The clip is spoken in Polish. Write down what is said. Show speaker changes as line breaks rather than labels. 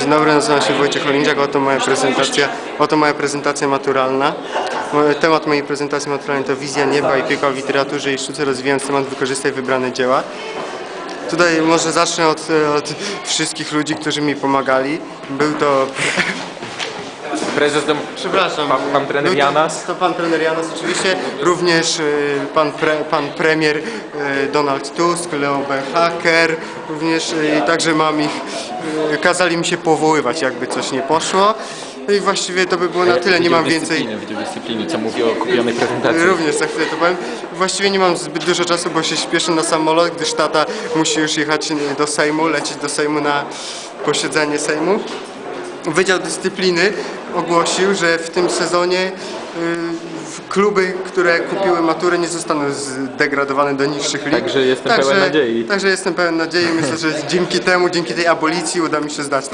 Dzień dobry, nazywam się Wojciech Olindziak, oto moja prezentacja, oto moja prezentacja maturalna. Temat mojej prezentacji maturalnej to wizja nieba i piekła w literaturze i sztuce, rozwijając temat wykorzystaj wybrane dzieła. Tutaj może zacznę od, od wszystkich ludzi, którzy mi pomagali. Był to
Prezes dom...
Przepraszam.
Pan, pan trener Janas.
To, pan trener Janas oczywiście, również y, pan, pre, pan premier y, Donald Tusk, Leo Benhaker, również y, i także mam ich, y, kazali mi się powoływać jakby coś nie poszło. No i właściwie to by było na tyle, nie mam więcej.
Wydział dyscypliny, co mówi o kupionej prezentacji.
Również za chwilę to powiem. Właściwie nie mam zbyt dużo czasu, bo się śpieszę na samolot, gdyż tata musi już jechać y, do Sejmu, lecieć do Sejmu na posiedzenie Sejmu. Wydział Dyscypliny ogłosił, że w tym sezonie y, kluby, które kupiły maturę nie zostaną zdegradowane do niższych lig.
Także jestem pełen nadziei.
Także jestem pełen nadziei. Myślę, że dzięki temu, dzięki tej abolicji uda mi się zdać